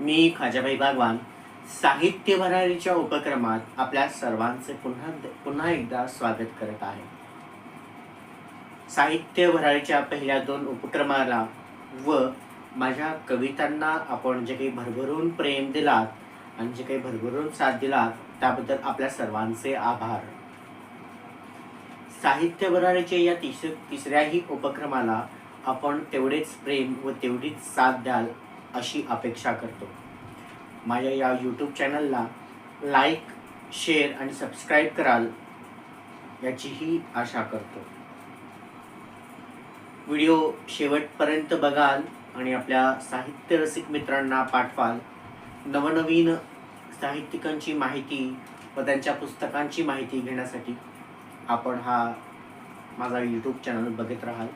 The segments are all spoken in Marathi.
मी खाजाबाई बागवान साहित्य भरारीच्या उपक्रमात आपल्या सर्वांचे पुन्हा पुन्हा एकदा स्वागत करत आहे. साहित्य भरारीच्या पहिल्या दोन उपक्रमाला व माझ्या कवितांना आपण जे काही भरभरून प्रेम दिलात आणि जे काही भरभरून साथ दिलात त्याबद्दल आपल्या सर्वांचे आभार. साहित्य भरारीच्या या तिस तिसऱ्याही उपक्रमाला आपण तेवढेच प्रेम व तेवढीच साथ द्याल अशी अपेक्षा करतो. माझ्या या यूट्यूब चॅनलला लाईक शेअर आणि सबस्क्राईब कराल याचीही आशा करतो. व्हिडिओ शेवटपर्यंत बघाल आणि आपल्या साहित्य रसिक मित्रांना पाठवाल. नवनवीन साहित्यिकांची माहिती व त्यांच्या पुस्तकांची माहिती घेण्यासाठी आपण हा माझा यूट्यूब चॅनल बघत राहाल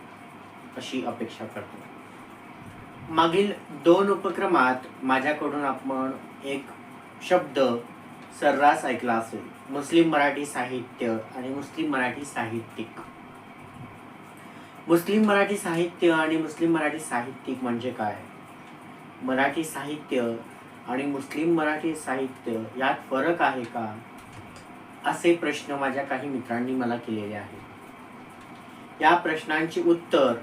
अशी अपेक्षा करतो. मागील दोन उपक्रमात माझ्याकडून आपण एक शब्द सर्रास ऐकला असेल. मुस्लिम मराठी साहित्य आणि मुस्लिम मराठी साहित्यिक. मुस्लिम मराठी साहित्य आणि मुस्लिम मराठी साहित्यिक म्हणजे काय? मराठी साहित्य आणि मुस्लिम मराठी साहित्य यात फरक आहे का? असे प्रश्न माझ्या काही मित्रांनी मला केलेले आहेत. या प्रश्नांची उत्तर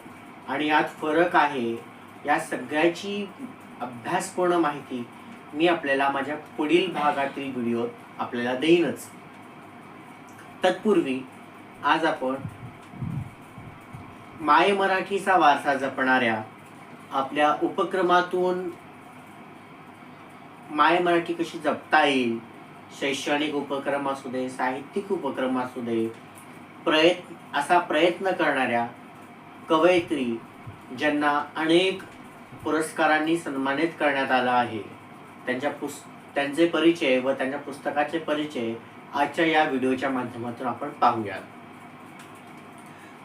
आणि यात फरक आहे या सगळ्याची अभ्यासपूर्ण माहिती मी आपल्याला माझ्या पुढील भागातील व्हिडिओत आपल्याला देईनच. तत्पूर्वी आज आपण माय मराठीचा वारसा जपणाऱ्या आपल्या उपक्रमातून माय मराठी कशी जपता येईल शैक्षणिक उपक्रम असू दे साहित्यिक उपक्रम असू दे प्रयत्न असा प्रयत्न करणाऱ्या कवयित्री ज्यांना अनेक पुरस्कारांनी सन्मानित करण्यात आलं आहे. त्यांच्या पुस त्यांचे परिचय व त्यांच्या पुस्तकाचे परिचय आजच्या या व्हिडिओच्या माध्यमातून आपण पाहूयात.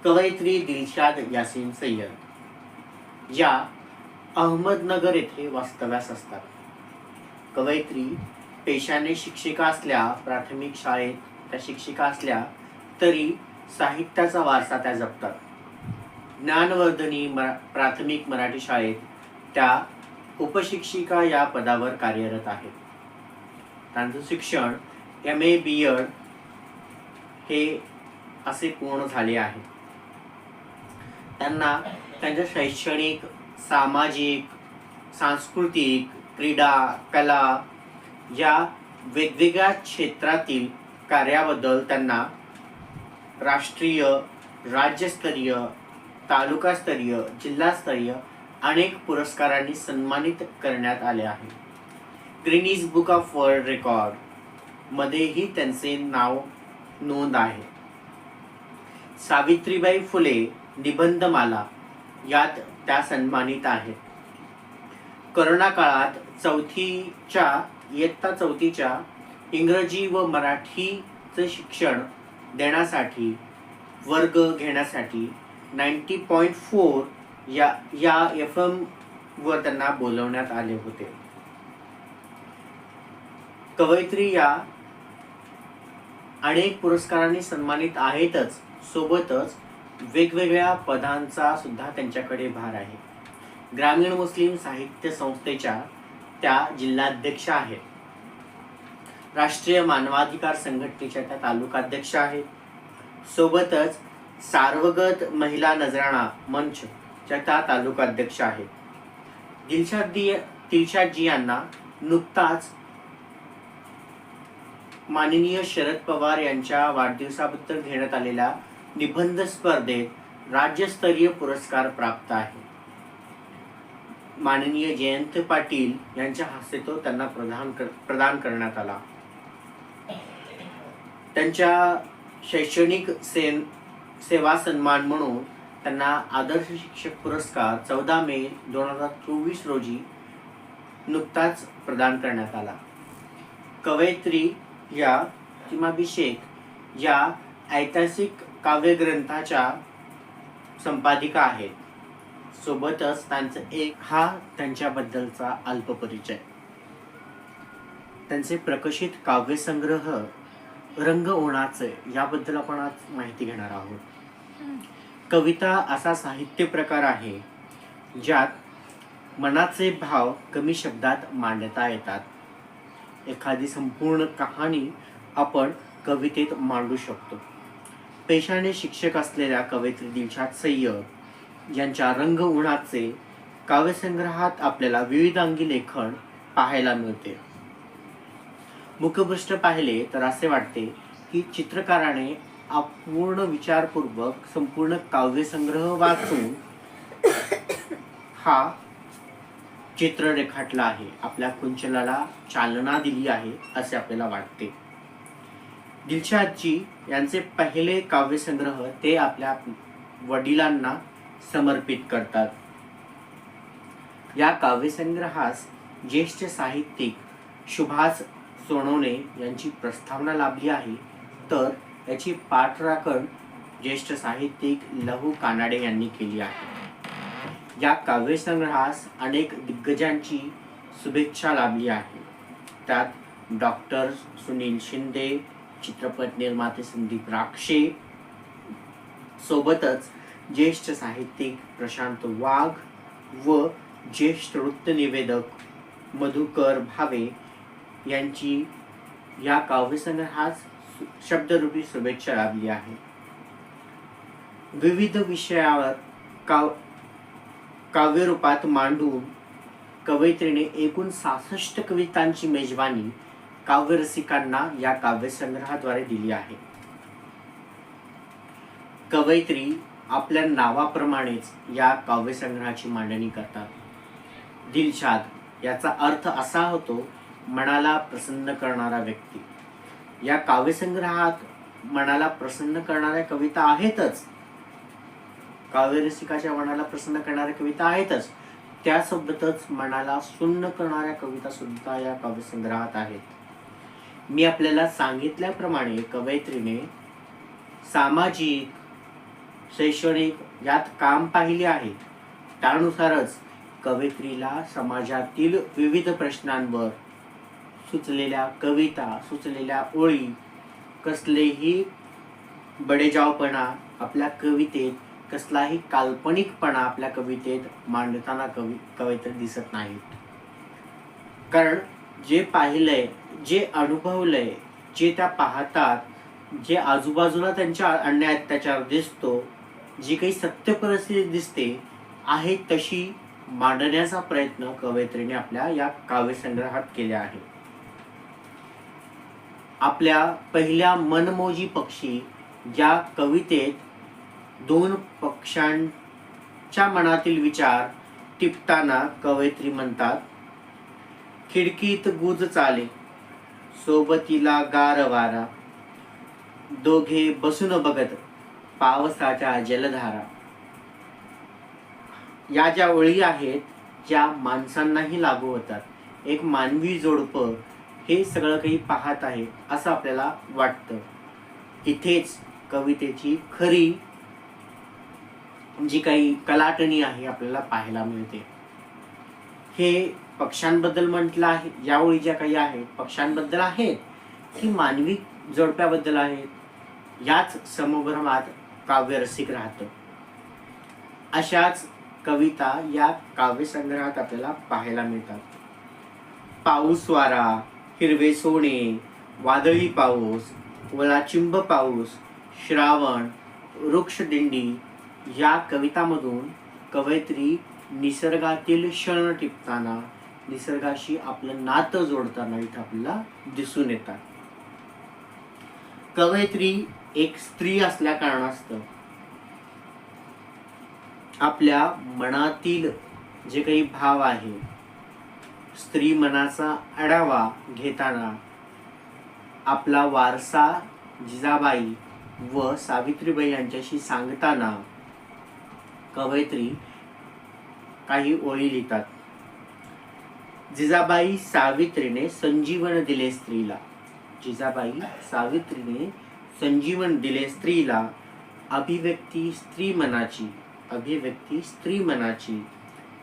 कवयित्री दिलशाद यासिन सय्यद या अहमदनगर येथे वास्तव्यास असतात. कवयित्री पेशाने शिक्षिका असल्या प्राथमिक शाळेत त्या शिक्षिका असल्या तरी साहित्याचा वारसा त्या जपतात. ज्ञानवर्धनी मरा प्राथमिक मराठी शाळेत त्या उपशिक्षिका या पदावर कार्यरत आहेत. त्यांचं शिक्षण एम ए बी एड हे असे पूर्ण झाले आहे. त्यांना त्यांच्या शैक्षणिक सामाजिक सांस्कृतिक क्रीडा कला या वेगवेगळ्या क्षेत्रातील कार्याबद्दल त्यांना राष्ट्रीय राज्यस्तरीय तालुकास्तरीय जिल्हास्तरीय अनेक पुरस्कारांनी सन्मानित करण्यात आले आहे. Guinness book of world record मध्येही त्यांचे नाव नोंद आहे. सावित्रीबाई फुले निबंधमाला यात त्या सन्मानित आहेत. करोना काळात चौथीच्या इयत्ता चौथीच्या इंग्रजी व मराठीचं शिक्षण देण्यासाठी वर्ग घेण्यासाठी नाईन्टी पॉईंट फोर या या एफ एम वर त्यांना बोलवण्यात आले होते. कवयित्री या अनेक पुरस्कारांनी सन्मानित आहेतच. सोबतच वेगवेगळ्या पदांचा सुद्धा त्यांच्याकडे भार आहे. ग्रामीण मुस्लिम साहित्य संस्थेच्या त्या जिल्हाध्यक्ष आहेत. राष्ट्रीय मानवाधिकार संघटनेच्या त्या तालुकाध्यक्ष आहेत. सोबतच सार्वगत महिला नजराणा मंच च्या त्या तालुकाध्यक्ष आहेत दिलशादी दिलशादजी यांना नुकताच माननीय शरद पवार यांच्या वाढदिवसाबद्दल घेण्यात आलेल्या निबंध स्पर्धेत राज्यस्तरीय पुरस्कार प्राप्त आहे. माननीय जयंत पाटील यांच्या हस्ते तो त्यांना प्रदान कर प्रदान करण्यात आला. त्यांच्या शैक्षणिक सेन सेवा सन्मान म्हणून त्यांना आदर्श शिक्षक पुरस्कार चौदा मे दोन हजार चोवीस रोजी नुकताच प्रदान करण्यात आला. कवयित्री या किमाभिषेक या ऐतिहासिक काव्यग्रंथाच्या संपादिका आहेत. सोबतच त्यांचं एक हा त्यांच्याबद्दलचा अल्प परिचय त्यांचे प्रकाशित काव्यसंग्रह रंग ओणाचे याबद्दल आपण आज माहिती घेणार आहोत. कविता असा साहित्य प्रकार आहे ज्यात मनाचे भाव कमी शब्दात मांडता येतात. एखादी संपूर्ण कहाणी आपण कवितेत मांडू शकतो. पेशाने शिक्षक असलेल्या कवयित्री दिलशाद सय्यद यांच्या रंग उन्हाचे काव्यसंग्रहात आपल्याला विविधांगी लेखन पाहायला मिळते. मुखपृष्ठ पाहिले तर असे वाटते की चित्रकाराने अपूर्ण विचारपूर्वक संपूर्ण काव्यसंग्रह वाचून हा चित्र रेखाटला आहे. आपल्या कुंचलाला चालना दिली आहे असे आपल्याला वाटते. दिलशादजी यांचे पहिले काव्यसंग्रह ते आपल्या वडिलांना समर्पित करतात. या काव्यसंग्रहास ज्येष्ठ साहित्यिक सुभाष सोनवणे यांची प्रस्तावना लाभली आहे. तर याची पाठराखण ज्येष्ठ साहित्यिक लहू कानाडे यांनी केली आहे. या काव्यसंग्रहास अनेक दिग्गजांची शुभेच्छा लाभली आहे. त्यात डॉक्टर सुनील शिंदे चित्रपट निर्माते संदीप राक्षे सोबतच ज्येष्ठ साहित्यिक प्रशांत वाघ व ज्येष्ठ नृत्यनिवेदक मधुकर भावे यांची या काव्यसंग्रहास शब्दरूपी शुभेच्छा लाभली आहे. विविध विषयावर काव काव्यरूपात मांडून कवयित्रीने एकूण सहासष्ट कवितांची मेजवानी काव्यरसिकांना या काव्यसंग्रहाद्वारे दिली आहे. कवयित्री आपल्या नावाप्रमाणेच या काव्यसंग्रहाची मांडणी करतात. दिलशाद याचा अर्थ असा होतो मनाला प्रसन्न करणारा व्यक्ती. या काव्यसंग्रहात मनाला प्रसन्न करणाऱ्या कविता आहेतच. काव्यरसिकाच्या मनाला प्रसन्न करणाऱ्या कविता आहेतच. त्यासोबतच मनाला सुन्न करणाऱ्या कविता सुद्धा या काव्यसंग्रहात आहेत. मी आपल्याला सांगितल्याप्रमाणे कवयित्रीने सामाजिक शैक्षणिक यात काम पाहिले आहे. त्यानुसारच कवयित्रीला समाजातील विविध प्रश्नांवर सुचलेल्या कविता सुचलेल्या ओळी कसलेही बडेजावपणा आपल्या कवितेत कसलाही काल्पनिकपणा आपल्या कवितेत मांडताना कवी कवितेत दिसत नाहीत. कारण जे पाहिलंय जे अनुभवलंय जे त्या पाहतात जे आजूबाजूला त्यांच्या अन्याय अत्याचार दिसतो जी काही सत्य परिस्थिती दिसते आहे तशी मांडण्याचा प्रयत्न कवयित्रीने आपल्या या काव्यसंग्रहात केला आहे. आपल्या पहिल्या मनमोजी पक्षी या कवितेत दोन पक्षांच्या मनातील विचार टिपताना कवयित्री म्हणतात खिडकीत गुज चाले सोबतीला गार वारा दोघे बसून बघत पावसाच्या जलधारा. या ज्या ओळी आहेत ज्या माणसांनाही लागू होतात एक मानवी जोडपं हे सगळं काही पाहत आहे असं आपल्याला वाटतं. इथेच कवितेची खरी जी काही कलाटणी आहे आपल्याला पाहायला मिळते. हे पक्ष्यांबद्दल म्हटलं आहे यावेळी ज्या काही आहेत पक्ष्यांबद्दल आहेत की मानवी जोडप्याबद्दल आहेत याच समभ्रमात काव्यरसिक राहतं. अशाच कविता या काव्यसंग्रहात आपल्याला पाहायला मिळतात. पाऊस वारा हिरवे सोने वादळी पाऊस वलाचिंब पाऊस श्रावण वृक्षदिंडी या कवितामधून कवयित्री निसर्गातील क्षण टिपताना निसर्गाशी आपलं नातं जोडताना इथं आपल्याला दिसून येतात. कवयित्री एक स्त्री असल्या कारणास्तव आपल्या मनातील जे काही भाव आहे स्त्री मनाचा आढावा घेताना आपला वारसा जिजाबाई व सावित्रीबाई यांच्याशी सांगताना कवयित्री काही ओळी लिहितात. जिजाबाई सावित्रीने संजीवन दिले स्त्रीला. जिजाबाई सावित्रीने संजीवन दिले स्त्रीला अभिव्यक्ती स्त्री मनाची अभिव्यक्ती स्त्री मनाची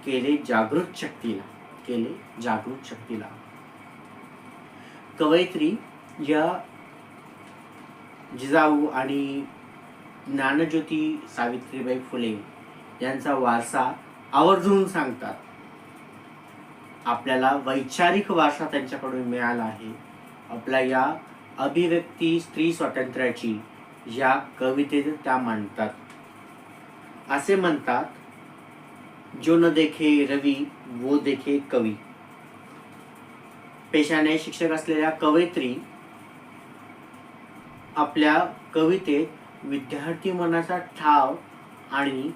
केले जागृत शक्तीला. केले जागृत शक्तीला. कवयित्री या जिजाऊ आणि ज्ञानज्योती सावित्रीबाई फुले यांचा वारसा आवर्जून सांगतात. आपल्याला वैचारिक वारसा त्यांच्याकडून मिळाला आहे. आपल्या या अभिव्यक्ती स्त्री स्वातंत्र्याची या कवितेत त्या मांडतात. असे म्हणतात जो न देखे रवी वो देखे कवी. पेशाने शिक्षक असलेल्या कवयित्री आपल्या कवितेत विद्यार्थी मनाचा ठाव आणि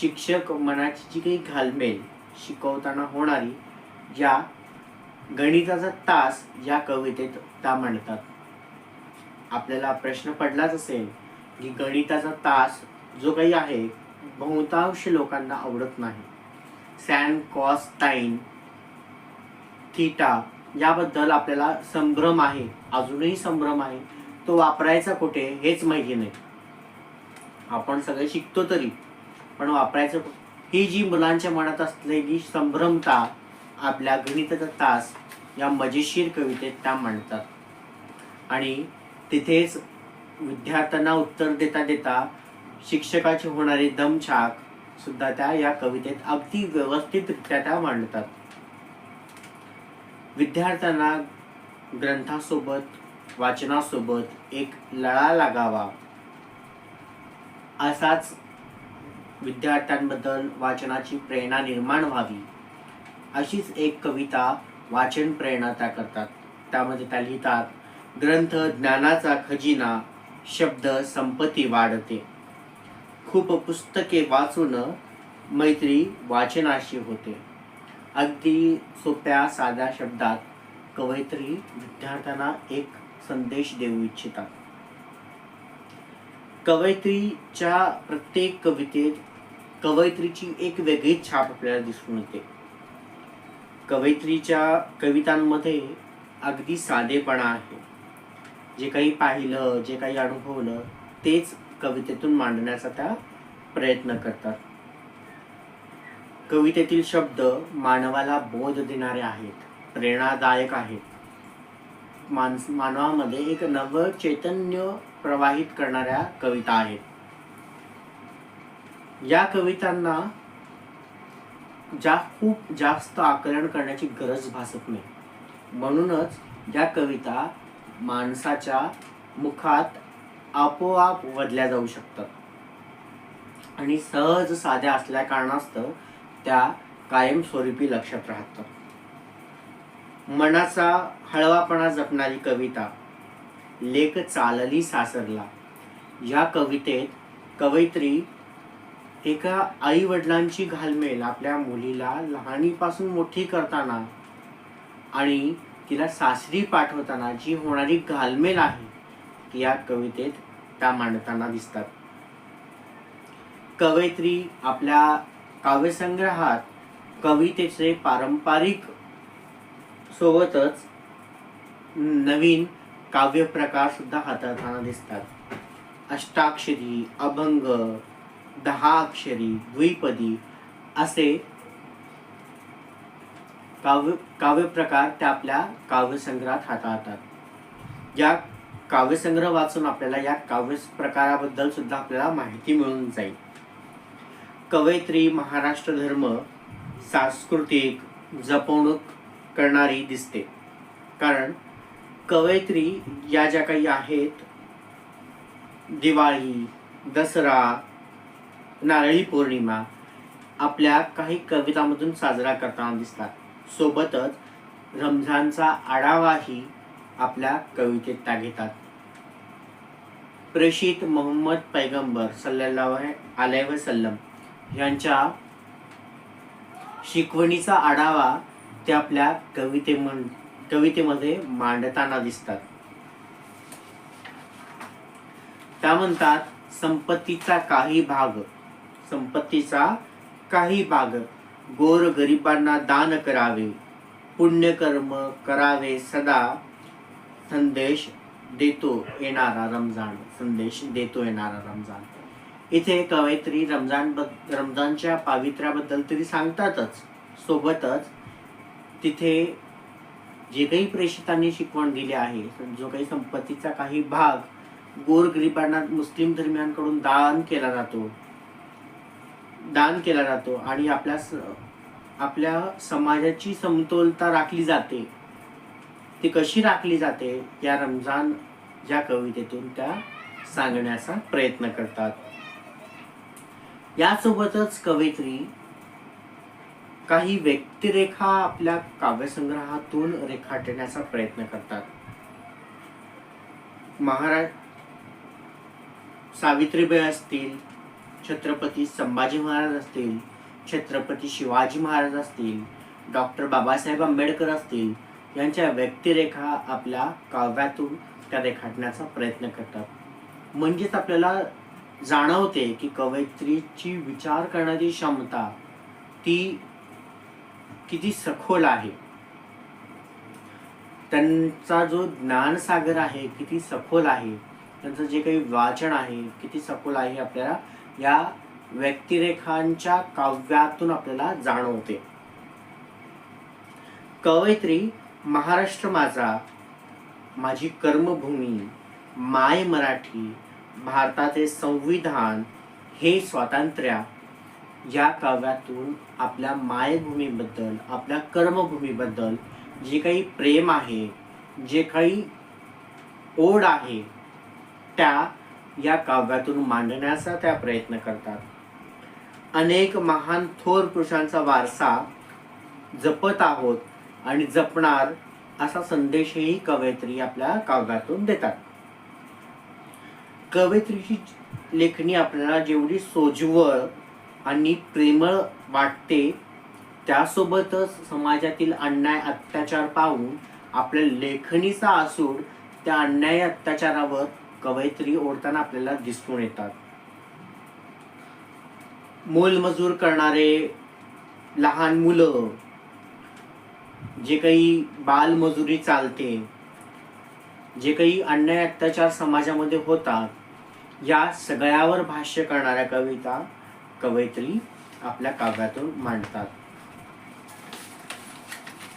शिक्षक मनाची जी काही घालमेल शिकवताना होणारी ज्या गणिताचा तास या कवितेत त्या मांडतात आपल्याला प्रश्न पडलाच असेल की गणिताचा तास जो काही आहे बहुतांश लोकांना आवडत नाही. सॅन कॉस टाईन याबद्दल आपल्याला संभ्रम आहे. अजूनही संभ्रम आहे. तो वापरायचा कुठे हेच माहिती नाही. आपण सगळे शिकतो तरी पण वापरायचं ही जी मुलांच्या मनात असलेली संभ्रमता आपल्या गणिताचा तास या मजेशीर कवितेत त्या मांडतात आणि तिथेच विद्यार्थ्यांना उत्तर देता देता शिक्षकाची होणारी दमछाक सुद्धा त्या या कवितेत अगदी व्यवस्थितरित्या त्या मांडतात. विद्यार्थ्यांना ग्रंथासोबत वाचनासोबत एक लळा लागावा. असाच विद्यार्थ्यांबद्दल वाचनाची प्रेरणा निर्माण व्हावी. अशीच एक कविता वाचन प्रेरणा त्या करतात. त्यामध्ये त्या लिहितात ग्रंथ ज्ञानाचा खजिना शब्द संपत्ती वाढते. खूप पुस्तके वाचून मैत्री वाचनाशी होते. अगदी सोप्या साध्या शब्दात कवयित्री विद्यार्थ्यांना एक संदेश देऊ इच्छितात. कवयित्रीच्या प्रत्येक कवितेत कवयित्रीची एक वेगळीच छाप आपल्याला दिसून येते. कवयित्रीच्या कवितांमध्ये अगदी साधेपणा आहे. जे काही पाहिलं जे काही अनुभवलं तेच कवितेतून मांडण्याचा त्या प्रयत्न करतात. कवितेतील शब्द मानवाला बोध देणारे आहेत प्रेरणादायक आहेत. माणस मानवामध्ये एक नव चैतन्य प्रवाहित करणाऱ्या कविता आहेत. या कवितांना ज्या खूप जास्त आकलन करण्याची गरज भासत नाही. म्हणूनच या कविता माणसाच्या मुखात आपोआप वधल्या जाऊ शकतात. आणि सहज साध्या असल्या कारणास्तव त्या कायमस्वरूपी लक्षात राहतात. मनाचा हळवापणा जपणारी कविता लेख चालली सासरला. या कवितेत कवयित्री एका आई वडिलांची घालमेल आपल्या मुलीला लहानीपासून मोठी करताना आणि तिला सासरी पाठवताना जी होणारी घालमेल आहे ती या कवितेत त्या मांडताना दिसतात. कवयित्री आपल्या काव्यसंग्रहात कवितेचे पारंपरिक सोबतच नवीन काव्य प्रकार सुद्धा हाताळताना दिसतात. अष्टाक्षरी अभंग दहा अक्षरी द्विपदी असे काव्य काव्यप्रकार त्या आपल्या काव्यसंग्रहात हाताळतात. या काव्यसंग्रह वाचून आपल्याला या काव्य प्रकाराबद्दल सुद्धा आपल्याला माहिती मिळून जाईल. कवयित्री महाराष्ट्र धर्म सांस्कृतिक जपवणूक करणारी दिसते. कारण कवयित्री या ज्या काही आहेत दिवाळी दसरा नारळी पौर्णिमा आपल्या काही कवितामधून साजरा करताना दिसतात. सोबतच रमझानचा आढावाही आपल्या कवितेत त्या घेतात प्रेषित मोहम्मद पैगंबर सल्लल्लाहु आलय वसल्लम यांच्या शिकवणीचा आढावा ते आपल्या कविते कवितेमध्ये मांडताना दिसतात. त्या म्हणतात संपत्तीचा काही भाग संपत्तीचा काही भाग गोर गरिबांना दान करावे पुण्यकर्म करावे सदा संदेश देतो येणारा रमजान संदेश देतो येणारा रमजान. इथे कवयित्री रमजान रमजानच्या पावित्र्याबद्दल तरी सांगतातच. सोबतच तिथे जे काही प्रेषितांनी शिकवण दिली आहे जो काही संपत्तीचा काही भाग गोरगरिबांना मुस्लिम धर्मियांकडून दान केला जातो. दान केला जातो आणि आपल्या स- आपल्या समाजाची समतोलता राखली जाते. ती कशी राखली जाते या रमजान या कवितेतून त्या सांगण्याचा प्रयत्न करतात. यासोबतच कवयित्री काही व्यक्तिरेखा आपल्या काव्यसंग्रहातून रेखाटण्याचा प्रयत्न करतात. महाराज सावित्रीबाई असतील छत्रपती संभाजी महाराज असतील छत्रपती शिवाजी महाराज असतील डॉक्टर बाबासाहेब आंबेडकर असतील यांच्या व्यक्तिरेखा आपल्या काव्यातून त्या रेखाटण्याचा प्रयत्न करतात. म्हणजेच आपल्याला जाणवते की कवयित्रीची विचार करण्याची क्षमता ती किती सखोल आहे. त्यांचा जो ज्ञानसागर आहे किती सखोल आहे त्यांचं जे काही वाचन आहे किती सखोल आहे आपल्याला या व्यक्तिरेखांच्या काव्यातून आपल्याला जाणवते. कवयित्री महाराष्ट्र माझा माझी कर्मभूमी माय मराठी भारताचे संविधान हे स्वातंत्र्य या काव्यातून आपल्या मायभूमीबद्दल आपल्या कर्मभूमीबद्दल जे काही प्रेम आहे जे काही ओढ आहे त्या या काव्यातून मांडण्याचा त्या प्रयत्न करतात. अनेक महान थोर पुरुषांचा वारसा जपत आहोत आणि जपणार असा संदेशही कवयित्री आपल्या काव्यातून देतात. कवयित्रीची लेखणी आपल्याला जेवढी सोज्वळ आणि प्रेमळ वाटते त्यासोबतच समाजातील अन्याय अत्याचार पाहून आपल्या लेखणीचा आसूड त्या अन्याय अत्याचारावर कवयित्री ओढताना आपल्याला दिसून येतात. मोलमजूर करणारे लहान मुलं जे काही बालमजुरी चालते जे काही अन्याय अत्याचार समाजामध्ये होतात या सगळ्यावर भाष्य करणाऱ्या कविता कवयित्री आपल्या काव्यातून मांडतात.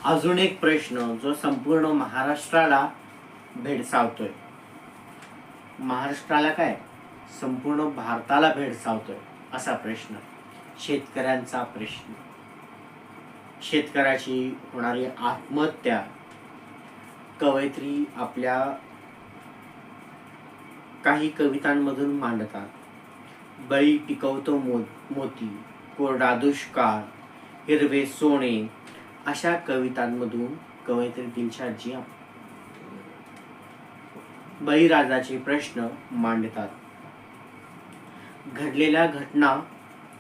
अजून एक प्रश्न जो संपूर्ण महाराष्ट्राला भेडसावतोय. महाराष्ट्राला काय? संपूर्ण भारताला भेडसावतोय असा प्रश्न शेतकऱ्यांचा प्रश्न. शेतकऱ्याची होणारी आत्महत्या कवयित्री आपल्या काही कवितांमधून मांडतात. बळी टिकवतो मो मोती कोरडा दुष्काळ हिरवे सोने अशा कवितांमधून कवयित्री दिलशादजी बळीराजाचे प्रश्न मांडतात. घडलेल्या घटना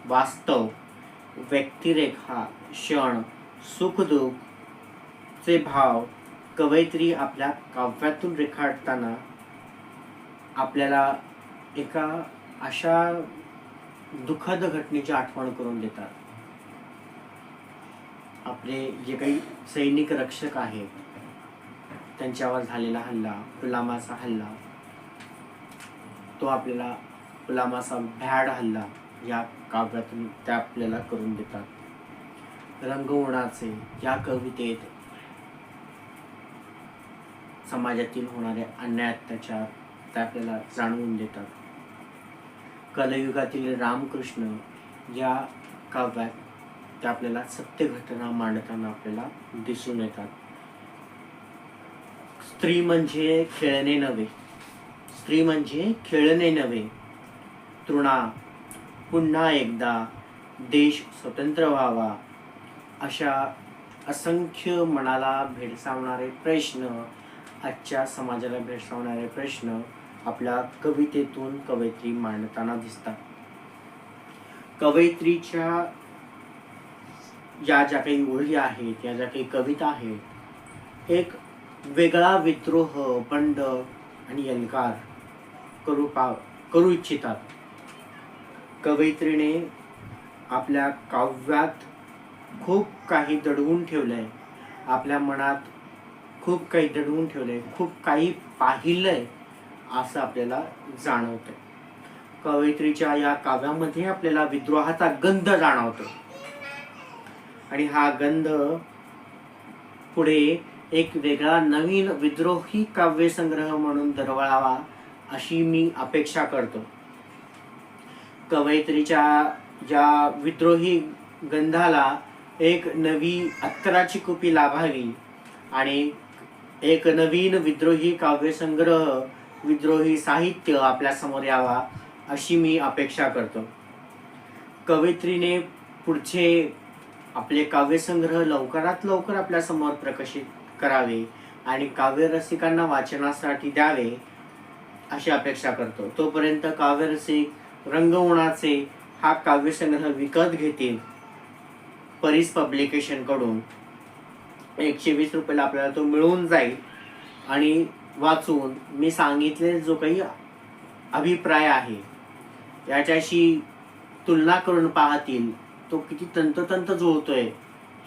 वास्तव व्यक्तिरेखा क्षण सुखदुःख चे भाव कवयित्री आपल्या काव्यातून रेखाटताना आपल्याला एका अशा दुःखद घटनेची आठवण करून देतात. आपले जे काही सैनिक रक्षक आहेत त्यांच्यावर झालेला हल्ला पुलामाचा हल्ला तो आपल्याला पुलामाचा भ्याड हल्ला या काव्यातून त्या आपल्याला करून देतात. रंगवणाचे या कवितेत समाजातील होणारे अन्याय अत्याचार ते आपल्याला जाणवून देतात. कलयुगातील रामकृष्ण या काव्यात त्या आपल्याला सत्य घटना मांडताना आपल्याला दिसून येतात. स्त्री म्हणजे खेळणे नव्हे. स्त्री म्हणजे खेळणे नव्हे. तृणा पुन्हा एकदा देश स्वतंत्र व्हावा. अशा असंख्य मनाला भेडसावणारे प्रश्न आजच्या समाजाला भेडसावणारे प्रश्न आपल्या कवितेतून कवयित्री मांडताना दिसतात. कवयित्रीच्या या ज्या काही ओळी आहेत या ज्या काही कविता आहेत एक वेगळा विद्रोह बंड आणि अलकार करू पा करू इच्छितात. कवयित्रीने आपल्या काव्यात खूप काही दडवून ठेवलंय. आपल्या मनात खूप काही दडवून ठेवलंय खूप काही पाहिलंय असं आपल्याला जाणवतंय. कवयित्रीच्या या काव्यामध्ये आपल्याला विद्रोहाचा गंध जाणवतो आणि हा गंध पुढे एक वेगळा नवीन विद्रोही काव्यसंग्रह म्हणून दरवळावा अशी मी अपेक्षा करतो. कवयित्रीच्या ज्या विद्रोही गंधाला एक नवी अत्तराची कुपी लाभावी आणि एक नवीन विद्रोही काव्यसंग्रह विद्रोही साहित्य आपल्यासमोर यावा अशी मी अपेक्षा करतो. कवयित्रीने पुढचे आपले काव्यसंग्रह लवकरात लवकर आपल्यासमोर प्रकाशित करावे आणि काव्यरसिकांना वाचनासाठी द्यावे अशी अपेक्षा करतो. तोपर्यंत काव्यरसिक रंगवणाचे हा काव्यसंग्रह विकत घेतील. परीस पब्लिकेशनकडून एकशे वीस रुपयाला आपल्याला तो मिळून जाईल. आणि वाचून मी सांगितले जो काही अभिप्राय आहे याच्याशी तुलना करून पाहतील तो किती तंतोतंत जुळतोय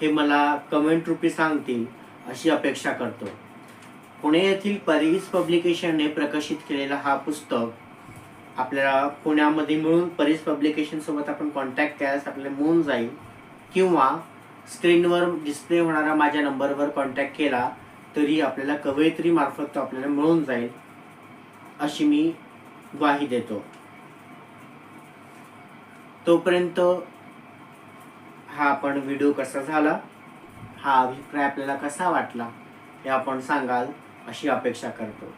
हे मला कमेंट रूपी सांगतील अशी अपेक्षा करतो. पुणे येथील परीस पब्लिकेशनने प्रकाशित केलेला हा पुस्तक आपल्याला पुण्यामध्ये मिळून परीस पब्लिकेशनसोबत आपण कॉन्टॅक्ट केल्यास आपल्याला मिळून जाईल. किंवा स्क्रीनवर डिस्प्ले होणारा माझ्या नंबरवर कॉन्टॅक्ट केला तरी आपल्याला कवयित्रीमार्फत तो आपल्याला मिळून जाईल अशी मी ग्वाही देतो. तोपर्यंत हा आपण व्हिडिओ कसा झाला हा अभिप्राय आपल्याला कसा वाटला हे आपण सांगाल अशी अपेक्षा करतो.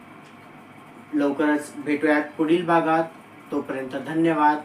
लवकरच भेटूयात पुढील भागात. तोपर्यंत धन्यवाद.